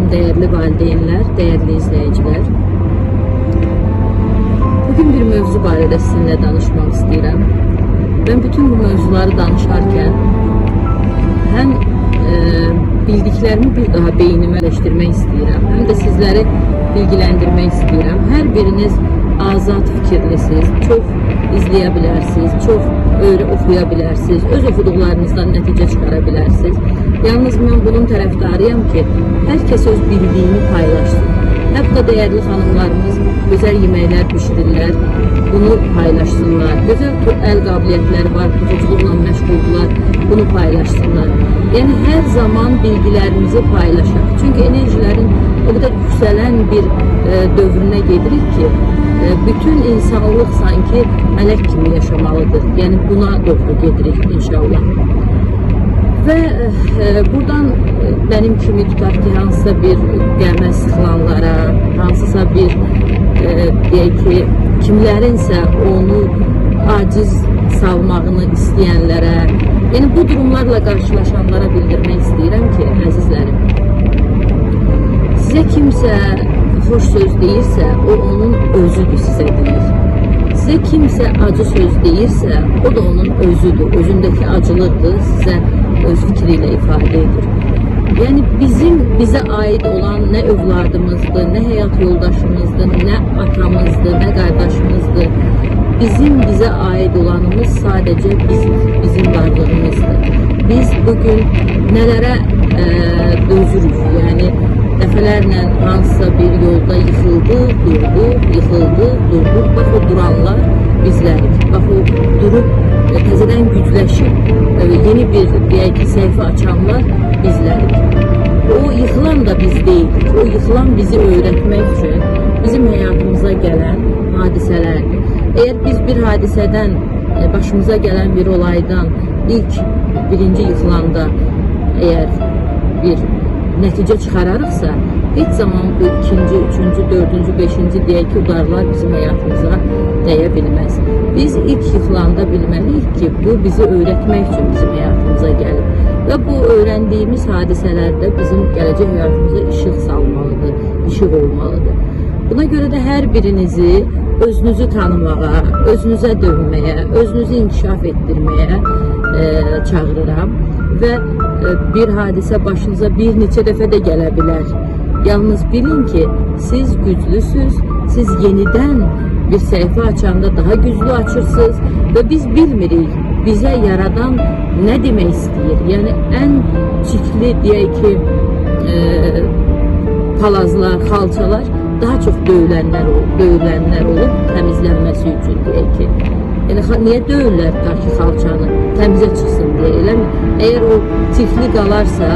Salam değerli valideynlər, değerli izleyiciler. Bugün bir mövzu barədə sizinlə danışmaq istəyirəm. Ben bütün bu mövzuları danışarkən həm e, bildiklərimi bir daha beynimə yerləşdirmək istəyirəm, həm də sizləri bilgiləndirmək istəyirəm. Hər biriniz azad fikirlisiniz, çox izləyə bilərsiniz, çox öyrə oxuya öz oxuduqlarınızdan nəticə çıxara bilərsiniz. Yalnız mən bunun tərəfdarıyam ki, hər kəs öz bildiyini paylaşsın. Hətta değerli xanımlarımız güzel yeməklər bişirirlər, bunu paylaşsınlar. Gözəl el qabiliyyətləri var, toxuculuqla məşğuldurlar, bunu paylaşsınlar. Yəni hər zaman bilgilərimizi paylaşaq. Çünki enerjilərin o qədər yüksələn bir e, dövrünə gedirik ki, e, bütün insanlıq sanki mələk kimi yaşamalıdır. Yəni buna doğru gedirik inşallah. Və e, buradan e, benim kimi tutaq ki, hansısa bir qəmə sıxılanlara, hansısa bir e, ki, kimlərinsə onu aciz salmağını istəyənlərə, yəni bu durumlarla qarşılaşanlara bildirmək istəyirəm ki, əzizlərim, sizə kimsə xoş söz deyirsə, o onun özüdür sizə deyir. Sizə kimsə acı söz deyirsə, o da onun özüdür. Özündəki acılıqdır, sizə öz fikri ilə ifadə edir. Yəni bizim bizə aid olan nə övladımızdır, nə həyat yoldaşımızdır, nə atamızdır, nə qardaşımızdır. Bizim bizə aid olanımız sadəcə biz, bizim varlığımızdır. Biz bugün nələrə e, dözürük? Yəni dəfələrlə hansısa bir yolda yıxıldı, durdu, yıxıldı, durdu. Bax o duranlar bizlərik. Bax o durub e, təzədən gücləşib e, yeni bir deyək ki, səhifə açanlar bizlərik. O yıxılan da biz deyilik. O yıxılan bizi öğretmek üçün bizim hayatımıza gelen hadisələrdir. Eğer biz bir hadisədən, e, başımıza gelen bir olaydan ilk birinci yıxılanda eğer bir nəticə çıxararıqsa, heç zaman bu ikinci, üçüncü, dördüncü, beşinci deyək ki, udarlar bizim həyatımıza dəyə bilməz. Biz ilk yıxılanda bilməliyik ki, bu bizi öyrətmək üçün bizim həyatımıza gəlib. Və bu öyrəndiyimiz hadisələrdə bizim gələcək həyatımıza işıq salmalıdır, işıq olmalıdır. Buna görə də hər birinizi özünüzü tanımağa, özünüzə dönməyə, özünüzü inkişaf etdirməyə e, çağırıram və e, bir hadisə başınıza bir neçə dəfə də gələ. Yalnız bilin ki, siz güclüsüz, siz yenidən bir səhifə açanda daha güclü açırsınız və biz bilmirik bizə yaradan nə demək istəyir. Yəni ən çirkli deyək ki, e, palazlar, xalçalar daha çox döyülənlər olub, döyülənlər olub təmizlənməsi üçün ki. Xa- niyə döyürlər ki xalçanı təmizə çıxsın deyə, eləmi? Əgər o çirkli qalarsa,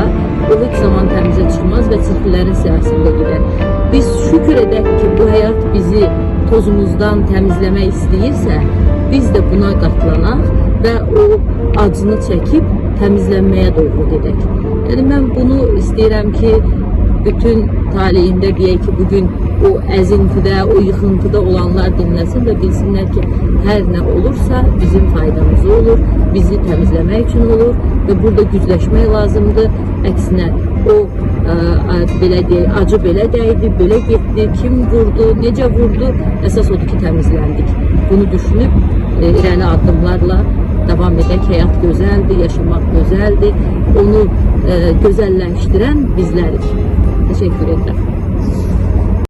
o heç zaman təmizə çıxmaz və çirklilərin siyasında gedər. Biz şükür edək ki, bu həyat bizi tozumuzdan təmizləmək istəyirsə, biz də buna qatlanaq və o acını çəkib təmizlənməyə doğru gedək. Yəni mən bunu istəyirəm ki, bütün talihinde diye ki bugün o əzintide, o yıkıntıda olanlar dinləsin və bilsinlər ki, hər nə olursa bizim faydamıza olur, bizi təmizləmək üçün olur və burada gücləşmək lazımdır. Əksinə o ə, ə, belə deyək, acı belə dəydi, belə getdi, kim vurdu, necə vurdu, əsas odur ki, təmizləndik. Bunu düşünüb e, irəli addımlarla davam edək. Həyat gözəldir, yaşamaq. Onu e, gözəlləşdirən bizlərik. secreta.